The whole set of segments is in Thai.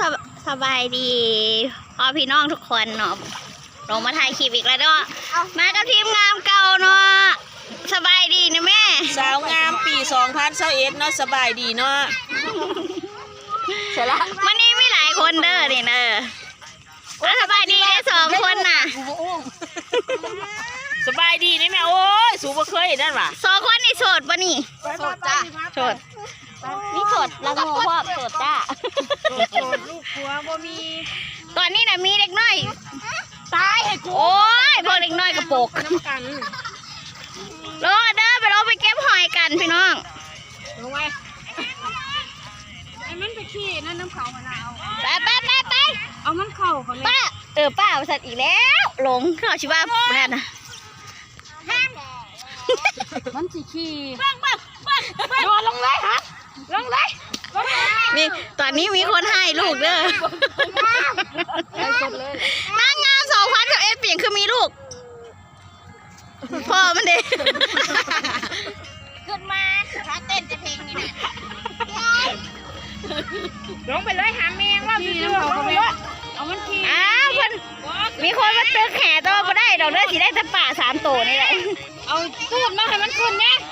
สบสบายดีพ่อพี่น้องทุกคนเนาะลงมาถ่ายคลิปอีกแล้วเนาะมากับทีมงานเก่าเนาะสบายดีนะแม่ สาวงามปี2021เนาะสบายดีเนาะเสร็จแล้ววันนี้มีหลายคนเด้อนี่เด้ออะสบายดีเลยสองคนน่ะสบายดีนี่แม่โอ้ยสูบ่เคยเห็นนั่นว่ะสองคนนี่โสดปะนี่โสดจ้ะโสด นี่โสดละโงพ่อโสดจ้าโสดลูกผัวบ่มีตอนนี้น่ะมีเด็กน้อย ตายให้กูโอ้ยพวกเด็กน้อยกระโปกน้ำกันรอเด้อไปรอไปเก็บหอยกันพี่น้อง ลงไว้ไอ้มันไปขี้นั่นน้ำเขามะนาวไปไปไปไปเอามันเข้าเขาเลยป้าเออป้าสัตว์อีกแล้วหลงเขาชิว่านั่นนะมันสิขี้นอนลงเลยฮะ ลงเลยมีตอนนี้มีคนให้ลูกเด้อไอ้สดเลยนางงามสองพันกับเอฟเปลี่ยนคือมีลูก พ่อมันเด็กขึ้นมาถ้าเต้นจะเพลงนี่นะลงไปเลยหาแมงว่าขี้น้ำเขาเขาเลยเอามันขี้อ้าวเพิ่นมีคนมาตึกแห่ตัวมาได้ดอกเด้อสิได้แต่ป่าสามโตวนี่แหละเอาตูดมาให้มันขึ้นเนี่ยมาขึ้นมา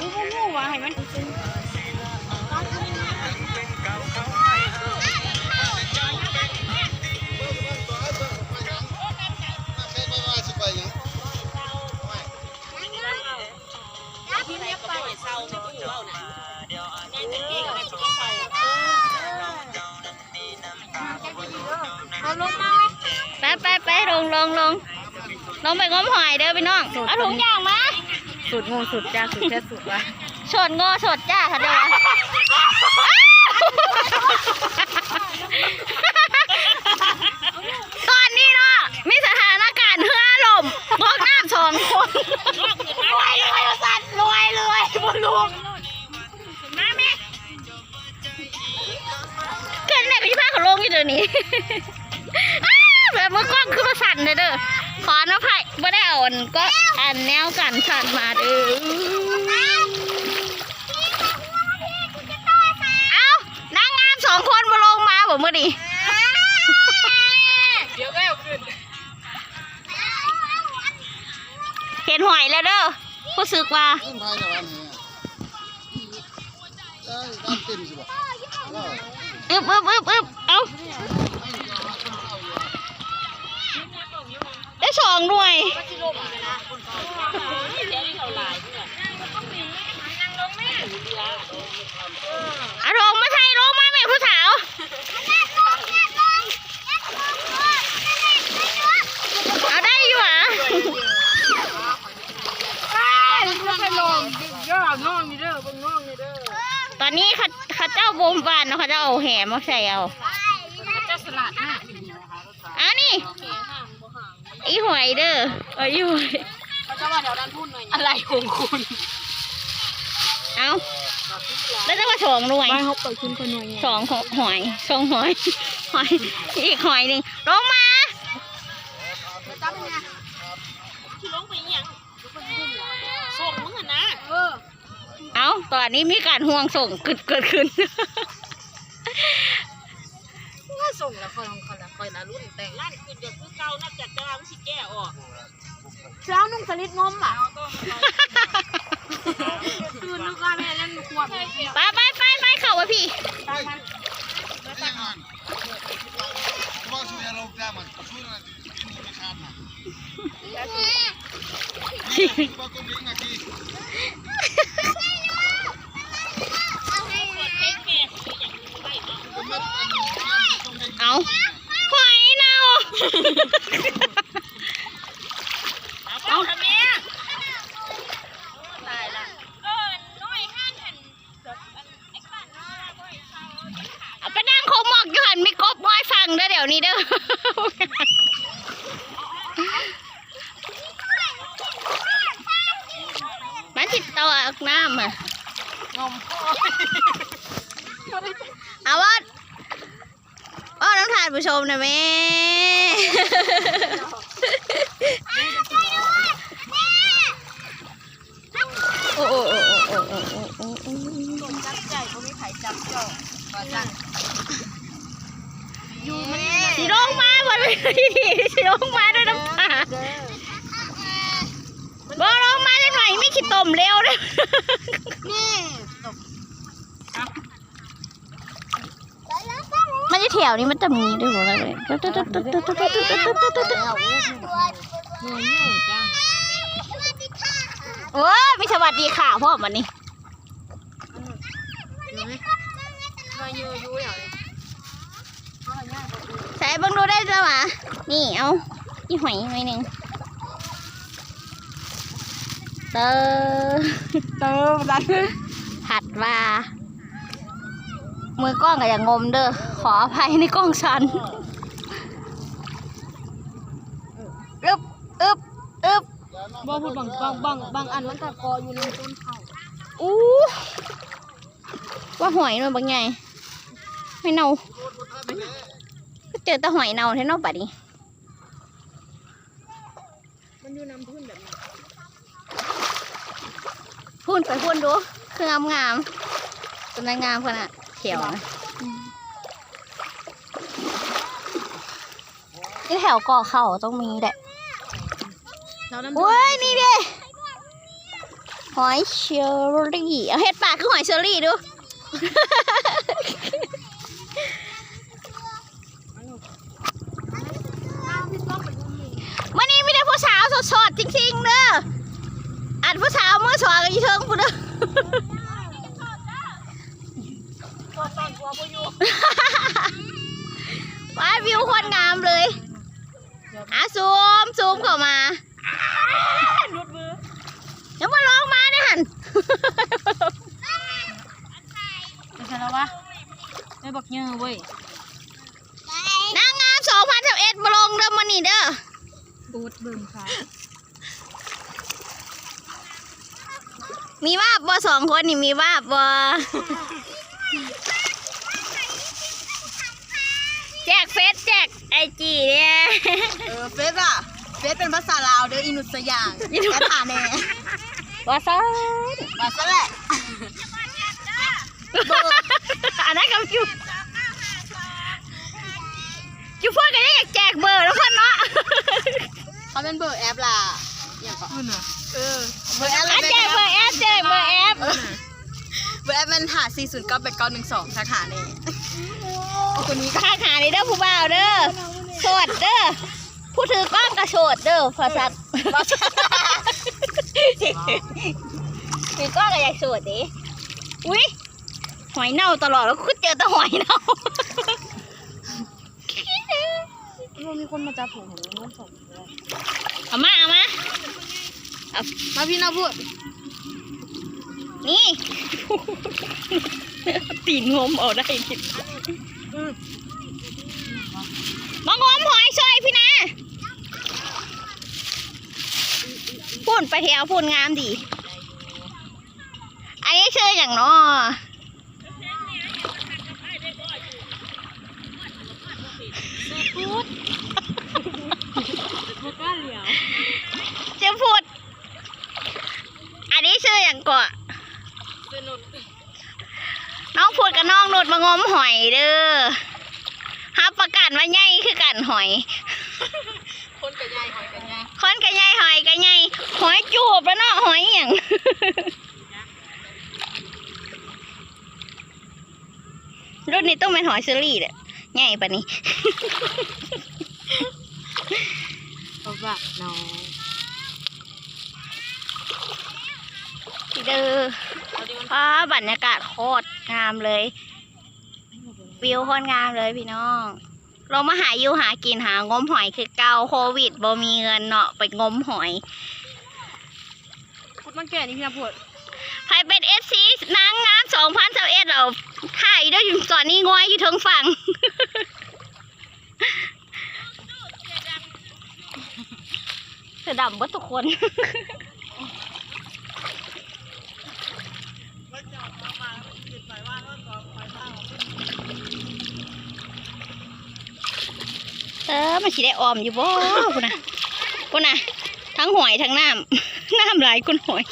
รู้บ่งูว่าให้มันขึ้นเอาลงมาไปไปไปลงลงลงลงไปงมหอยเด้อพี่น้องเอาถุงยางมา สุดงูสุดจ้าสุดแค่สุดว่ะสดงอสดจ้าค่ะเด้อตอนนี้เนาะมีสถานการณ์เฮือลมงอกน้ำสองคนรวยรวยสัตว์รวยรวยบนลูกมาแม่เกิดอะไรกับที่พาเขาลงอยู่เดี๋ยวนี้อ้าวแบบมือกล้องคือมาสั่นเลยเด้อ ขอนะไผ่ไม่ได้อาอันก็อันแนวกันสั่นมาเด้อเอ้านางงามสองคนมาลงมาบ่มื่อดีเดี๋ยวแล้วขึ้นเห็นหอยแล้วเด้อผู้สึกว่าอึบอึบอึบอึบเอาได้ สองหน่วยอะลงมาไทยลงมาแม่ผู้สาวเอาได้อยู่หรอตอนนี้เขาเขาเจ้าบมบานเนาะเขาเจ้าเอาแหมมาใส่เอา จะสลัดหน้า อันนี้ อีหวยเด้อเอออีหวยเขาจะว่าแถวด้านพุ่นหน่อยอะไรของคุณเอาแล้วจะมาสองหน่วยไม่เขาเปิดขึ้นคนหน่วยสองหอยสองหอยหอยอีกหอยหนึ่งลงมาที่ลงไปยังส่งมึงอะนะเออเอาตอนนี้มีการห่วงส่งเกิดเกิดขึ้นก็ส่งแล้วคอยของคอยละค อยละรุ่นแต่งร้านคืนกับคือเก่านอกจากจะเอาสิแก้ออกเช้านุ่งสลิดงมอะคืนนึกว่าแม่เล่นขวบไปไปไปไปเข่าวะพี่ มนะแม่โอ้โอ้โอ้โอ้โอ้โอ้โอ้โอ้จับใจญ่ก็ไม่ไผจับเจ้าว่าจังอยู่มันสิลงมาบนเวทีสิลงมาด้วยน้ำตาเด้อบ่ลงมาจังหน่อยไม่คิดต้มเร็วเลยนี่ จะแถวนี้มันจะมีด้วยหรอเลยแล้วเงี้ยจังโอ้มีสวัสดีค่ะพ่อมันนี่มาอยู่อยู่อย่างนี้ใส่เบิ่งดูได้แล้ววะนี่เอาอีหอยไว้หนึ่งเตอเติมรันผัดว่า มือกล้องก็อย่างงมเด้อ ขออภัยในกล้องฉันอึบอึบอึบบ่พูดบางบางบางบางอันมันก็กออยู่ในต้นเขาอู้ว่าหอยหน่อยบางไงหอยเน่าเจอแต่หอยเน่าแท้เนอกบัดนี้มันอยู่น้ำพื้นแบบนี้พูนไปพูนดู คืองามงามๆกำลังงามขนาด เขียวนะนี่แถวก่อเข่าต้องมีแหละเราน้ำโอ้ยนี่เด้หอยเชอรี่เอาเห็ดปากคือหอยเชอรี่ดูมื่อนี้มีแต่ผู้สาวสดๆจริงๆเด้ออันผู้สาวมือสองกับอีเทิงพูดเด้อ ตัวตอนตัว บ่อยู่ว้ายวิวโคนงามเลยอะซูมซูมเข้ามาหลุดมือเดี๋ยวมาลองมาเนี่ยหันไม่ใช่แล้ววะไม่บอกเยอะเว้ยนางงาม2011มาลงเด้อมานี่เด้อบูดบึงค่ะมีวาบบ่สองคนนี่มีวาบบ่แจกเฟซแจกไอจีเนี่ยเออเฟซอะเฟซเป็นภาษาลาวเด้ออินุสยางแค่ฐานแน่ว่าซะมาซะแหละอันนั้นกับจูจูพูดกันยังอยากแจกเบอร์แล้วคนเนาะเขาเป็นเบอร์แอปล่ะอย่างก็เออเบอร์แอปอะแจกเบอร์แอปแจกเบอร์แอปเบอร์แอปมันหา4 0 9 8 9 1 2สาขาแน่ เอาคนนี้ก็ค่าขานี่เด้อผู้บ่าวเด้อโสดเด้อผู้ถือกล้องกระโสดเด้อพอสัตว์ถือกล้องก็อยากโสดดิอุ้ยหอยเน่าตลอดแล้วคุณเจอแต่หอยเน่ามีคนมาจับผมผมน้องสองเอามาเอามามาพี่น้าพูด นี่ ตีนงมเอาได้ดิ มางมหอยช่วยพี่นะพูนไปแถวพูนงามดี อันนี้ชื่ออย่างเนาะพูดบอกว่าเหลียวชื่อพูด อันนี้ชื่ออย่างก่อสนุก น้องพูด กับน้องนุดมางมหอยเด้อฮับประกันว่าใหญ่คือกันหอย คนกับยายหอยกับยายคนกะใหญ่หอยกะใหญ่หอยจูบแล้วเนาะหอยอหย่างรุ่นนี้ต้องเป็นหอยเชอรี่แหละใหญ่ปะนี้บอกว่าน้องเด้อฟ้าบรรยากาศโคตร งามเลย วิวโคตรงามเลยพี่น้องลงมาหาอยู่หากินหางมหอยคือเกาโควิดบ่มีเงินเนาะไปงมหอยพูดมันแก่นี่พี่นาพูดใครเป็นเอฟซีนางงามสองพันสิบเอ็ดเราถ่ายด้วยอยู่ตอนนี้งอยอยู่เทั้งฝั่งเสือดำเบิดทุกคน เออมันสิได้ออมอยู่บ่คุณนะคุณนะทั้งหอยทั้งน้ำน้ำหลายคุณหอย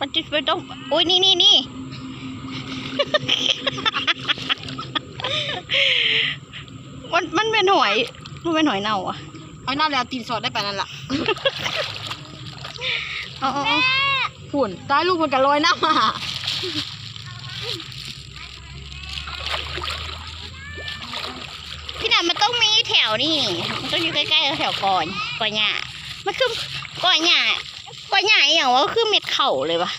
ปัจจุบันต้องโอ้ยนี่นี่นี่มันมันเป็นหอย มันเป็นหอยเน่าอะเอาหน้าแล้วตีนสอดได้ไปนั่นล่ะเอาเอาเอาหุ่นตายลูกมันก็ลอยน้ำมาพี่น่ะมันต้องมีแถวนี่มันต้องอยู่ใกล้ๆแถวก่อนก่อนหญ้ามันคือก่อนหญ้าก่อนหญ้าอหย่างว่าคือเม็ดเข่าเลยวะ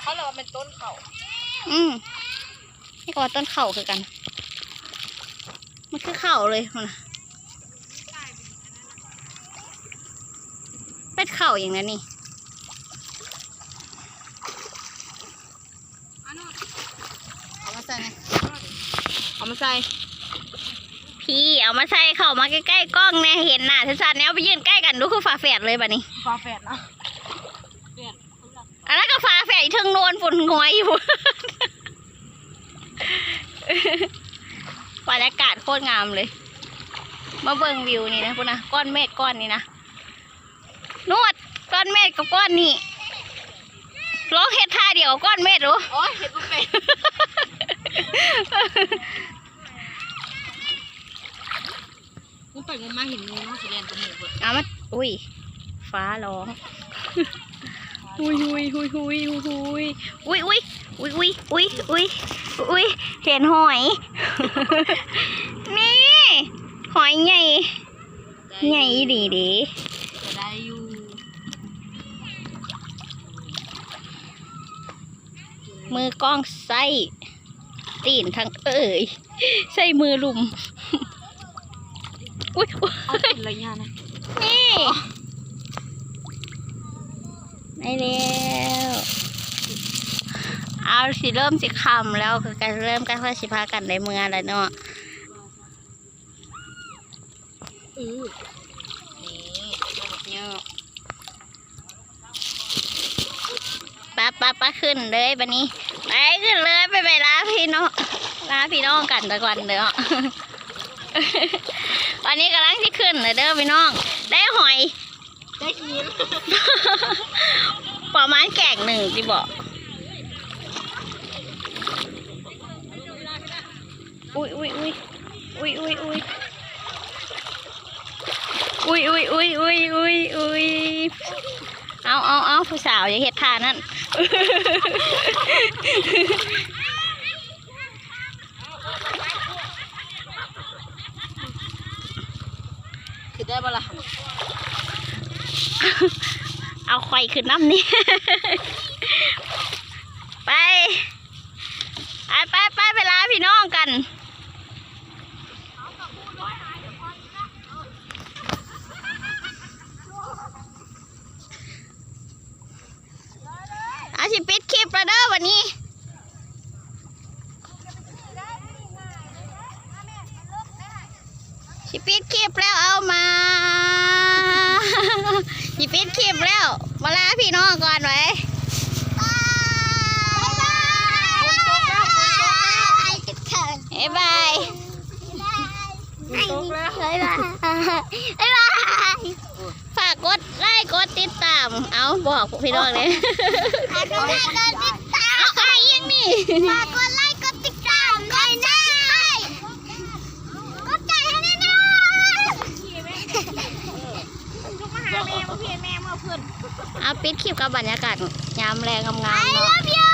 เขาเลยว่าเป็นต้นเขาอืมนี่ก็ว่าต้นเข่าคือกัน มันคือเข่าเลยมันน่ะ เป็นเข่าอย่างนั้นนี่เอามาใส่ไงเอามาใส่ พี่เอามาใส่เข่ามาใกล้ๆกล้องเนี่ยเห็นหน้าชัดๆเนี่ยเอาไปยืนใกล้กันดูคือฝาแฝดเลยบัดนี้ฟ้าแฝดนะอันนั้นก็ฝาแฝดอีกเทึงโนนฝุ่นงอยอยู่บรรยากาศโคตรงามเลย มาเบิ่งวิวนี่นะคุณนะก้อนเมฆก้อนนี้นะ นวดก้อนเมฆกับก้อนนี้ร้องเฮ็ดท่าเดียวกับก้อนเมฆรู้โอ้ยเห็ดบุฟเฟ่มึงไปมึงมาเห็นงูเนาะสิเรียนตัวหมูเบิดเอามาอุ้ย ฟ้าร้องอุ้ยอุ้ยอุ้ยอุ้ยอุ้ยอุ้ยอุ้ยอุ้ยอุ้ยอุ้ยอุ้ยอุ้ยเห็นหอย นี่ หอยใหญ่ ใหญ่ดีดีจะได้ มือกล้องไส้ตีนทั้งเอ่ยใส่มือลุมอุ้ยอุ๊ยเอากินอะไรเนี่ยนะนี่ได้แล้วเอาสิเริ่มสิคำแล้วก็การเริ่มกันว่าสิพากันในเมืองแล้วเนาะ อือ นี่ ป้าป้าป้าขึ้นเลยบันนี้ ไปขึ้นเลยไปไปลาพี่น้องลาพี่น้องกันตะก่อนเด้อวันนี้กำลังที่ขึ้นเลยเด้อพี่น้อง ได้หอย ได้กินประมาณแก่งหนึ่งที่บอกอุ้ยอุ้ยอุ้ยอุ้ยอุ้ยอุ้ยอุ้ยอุ้ยอุ้ยอุ้ยอุ้ยอุ้ย เอาเอาเอาผู้สาวอย่าเฮ็ดทานั่นคือได้ปะล่ะเอาไข่ขึ้นน้ำนี่ ไปไปไปไปเวลาพี่น้องกัน อาชิปิดคลิปแล้วเด้อวันนี้ชิปิดคลิปแล้วเอามาชิปิดคลิปแล้ว มาลาพี่น้องก่อนไว้บ๊ายบายตกแล้วบ๊ายบายบ๊ายบายฝากกดไลค์กดติดตา ม เอาบอกพี่น้องเลยฝากกดไลค์กดติดตามเอาไอ้ยังนี่ฝากกดไลค์กดติดตามด้วยนะกดใจให้แน่นอนเอาปิดคลิปกับบรรยากาศยามแรงงามๆ I เนาะ love